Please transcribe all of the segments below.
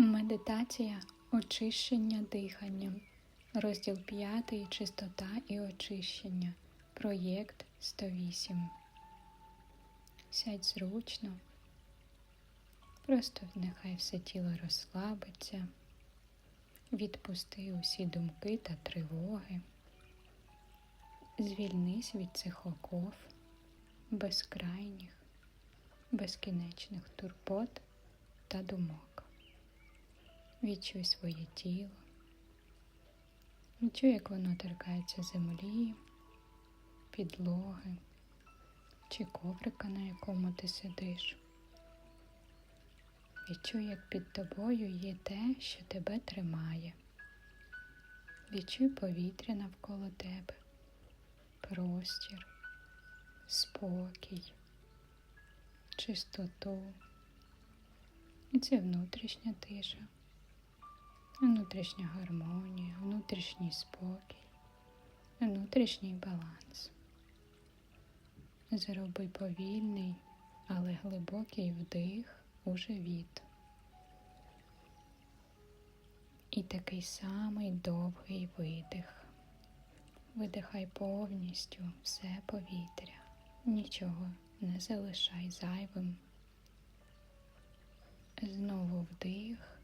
Медитація очищення диханням. Розділ 5. Чистота і очищення. Проєкт 108. Сядь зручно. Просто нехай все тіло розслабиться. Відпусти усі думки та тривоги. Звільнись від цих оков, безкрайніх, безкінечних турбот та думок. Відчуй своє тіло. Відчуй, як воно торкається землі, підлоги чи коврика, на якому ти сидиш. Відчуй, як під тобою є те, що тебе тримає. Відчуй повітря навколо тебе, простір, спокій, чистоту. І це внутрішня тиша, внутрішня гармонія, внутрішній спокій, внутрішній баланс. Зроби повільний, але глибокий вдих у живіт. І такий самий довгий видих. Видихай повністю все повітря, нічого не залишай зайвим. Знову вдих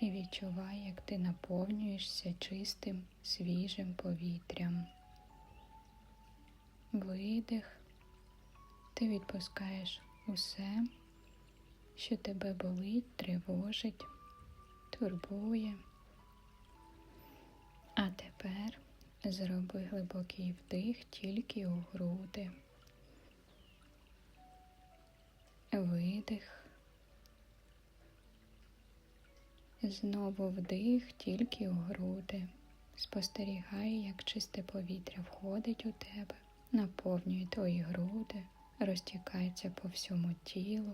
і відчувай, як ти наповнюєшся чистим, свіжим повітрям. Видих, ти відпускаєш усе, що тебе болить, тривожить, турбує. А тепер зроби глибокий вдих тільки у груди. Видих. Знову вдих тільки у груди. Спостерігай, як чисте повітря входить у тебе, наповнює твої груди, розтікається по всьому тілу.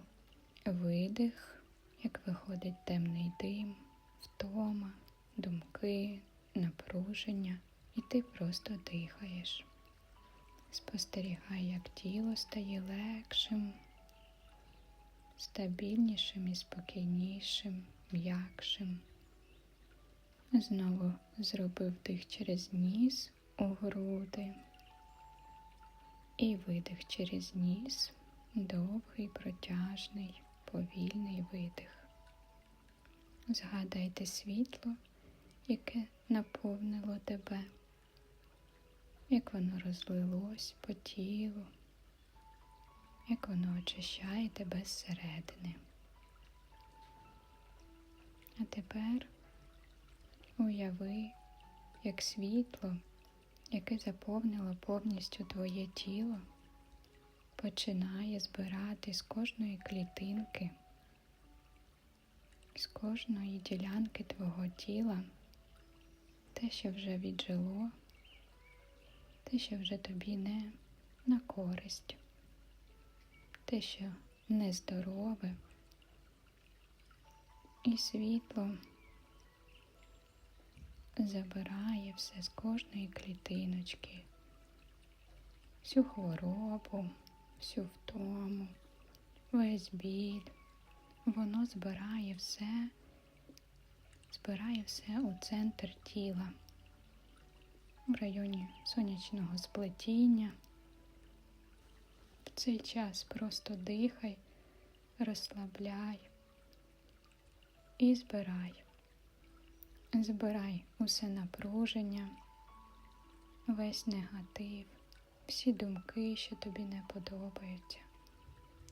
Видих, як виходить темний дим, втома, думки, напруження, і ти просто дихаєш. Спостерігай, як тіло стає легшим, стабільнішим і спокійнішим, м'якшим. Знову зробив вдих через ніс у груди і видих через ніс, довгий, протяжний, повільний видих. Згадайте світло, яке наповнило тебе, як воно розлилось по тілу, як воно очищає тебе зсередини. А тепер уяви, як світло, яке заповнило повністю твоє тіло, починає збирати з кожної клітинки, з кожної ділянки твого тіла те, що вже віджило, те, що вже тобі не на користь, те, що нездорове, і світло забирає все з кожної клітиночки, всю хворобу, всю втому, весь біль. Воно збирає все, збирає все у центр тіла, в районі сонячного сплетіння. В цей час просто дихай, розслабляй і збирай. Збирай усе напруження, весь негатив, всі думки, що тобі не подобаються,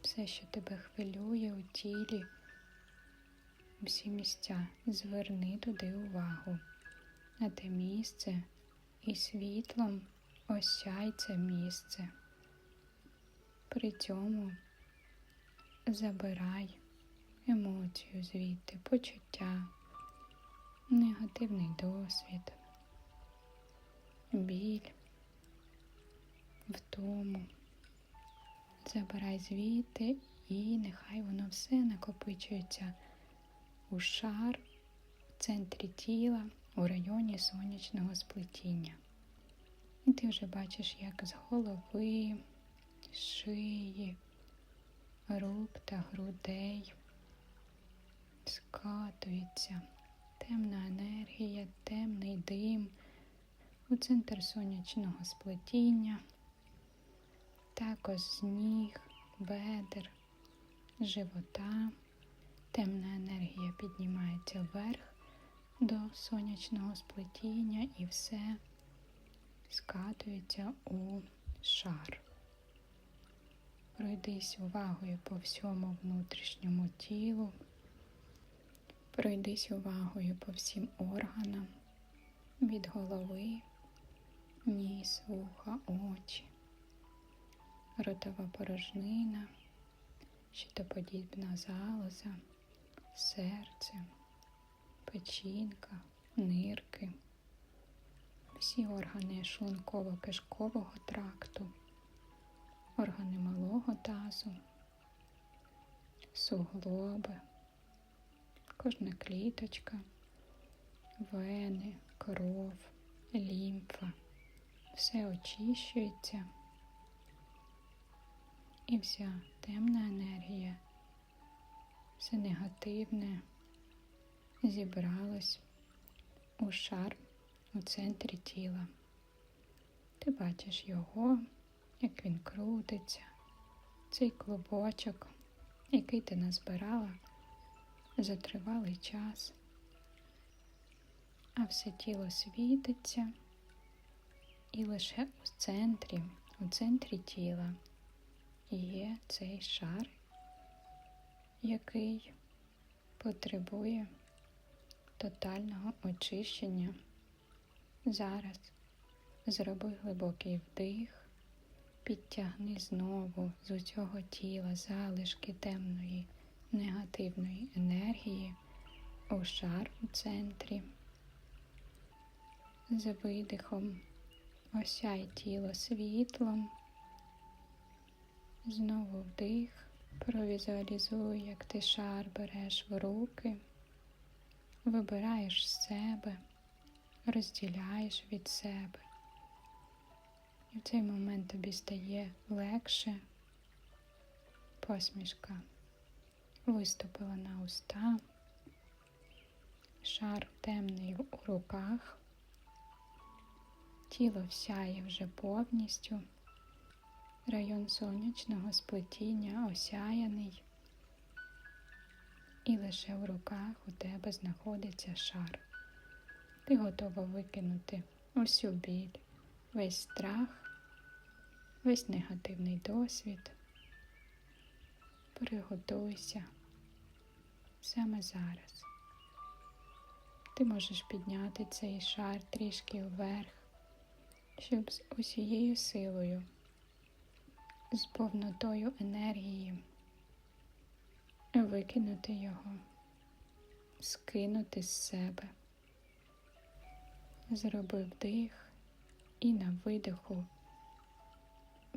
все, що тебе хвилює у тілі, всі місця зверни туди увагу, на те місце і світлом осяй це місце. При цьому забирай емоцію звідти, почуття негативний досвід, біль, втому. Забирай звідти і нехай воно все накопичується у шар в центрі тіла у районі сонячного сплетіння. І ти вже бачиш, як з голови, шиї, рук та грудей скатується. Темна енергія, темний дим у центр сонячного сплетіння, також з ніг, бедер, живота. Темна енергія піднімається вверх до сонячного сплетіння і все скатується у шар. Пройдись увагою по всьому внутрішньому тілу. Пройдись увагою по всім органам. Від голови, ніс, вуха, очі, ротова порожнина, щитоподібна залоза, серце, печінка, нирки, всі органи шлунково-кишкового тракту, органи малого тазу, суглоби кожна кліточка, вени, кров, лімфа, все очищується, і вся темна енергія, все негативне зібралось у шар у центрі тіла. Ти бачиш його, як він крутиться, цей клубочок, який ти назбирала за тривалий час, а все тіло світиться, і лише у центрі, у центрі тіла є цей шар, який потребує тотального очищення. Зараз зроби глибокий вдих, підтягни знову з усього тіла залишки темної негативної енергії у шар у центрі. З видихом осяй тіло світлом. Знову вдих, провізуалізуй, як ти шар береш в руки, вибираєш з себе, розділяєш від себе. І в цей момент тобі стає легше посмішка виступила на уста, шар темний у руках, тіло всяє вже повністю, район сонячного сплетіння осяяний, і лише в руках у тебе знаходиться шар. Ти готова викинути усю біль, весь страх, весь негативний досвід. Приготуйся саме зараз. Ти можеш підняти цей шар трішки вверх, щоб з усією силою, з повнотою енергії викинути його, скинути з себе. Зроби вдих і на видиху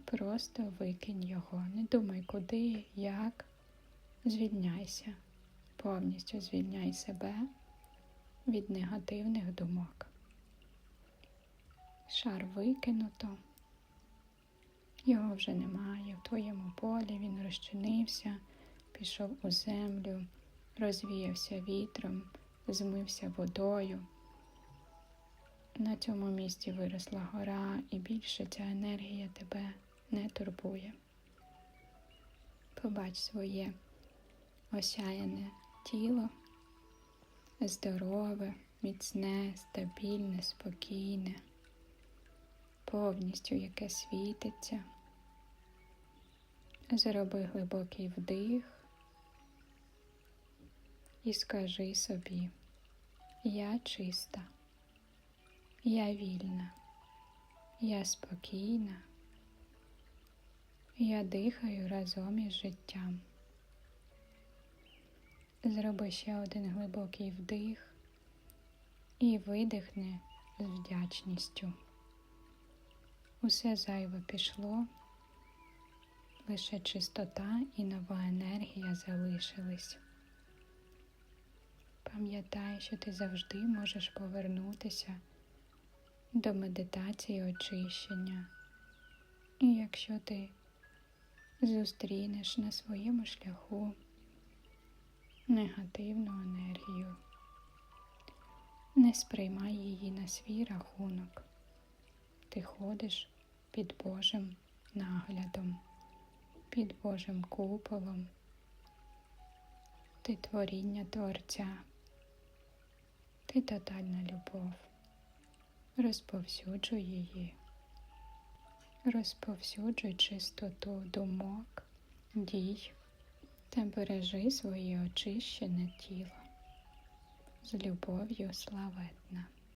Просто викинь його. Не думай, куди, як. Звільняйся, повністю звільняй себе від негативних думок. Шар викинуто, його вже немає. В твоєму полі він розчинився, пішов у землю, розвіявся вітром, змився водою. На цьому місці виросла гора, і більше ця енергія тебе не турбує. Побач своє осяяне тіло, здорове, міцне, стабільне, спокійне, повністю яке світиться. Зроби глибокий вдих і скажи собі, я чиста, я вільна, я спокійна. Я дихаю разом із життям. Зроби ще один глибокий вдих і видихни з вдячністю. Усе зайве пішло, лише чистота і нова енергія залишились. Пам'ятай, що ти завжди можеш повернутися до медитації очищення. І якщо ти зустрінеш на своєму шляху негативну енергію, Не сприймай її на свій рахунок. Ти ходиш під Божим наглядом, під Божим куполом. Ти творіння Творця, ти тотальна любов. Розповсюджуй її, розповсюджуй чистоту думок, дій та бережи своє очищене тіло з любов'ю славетна.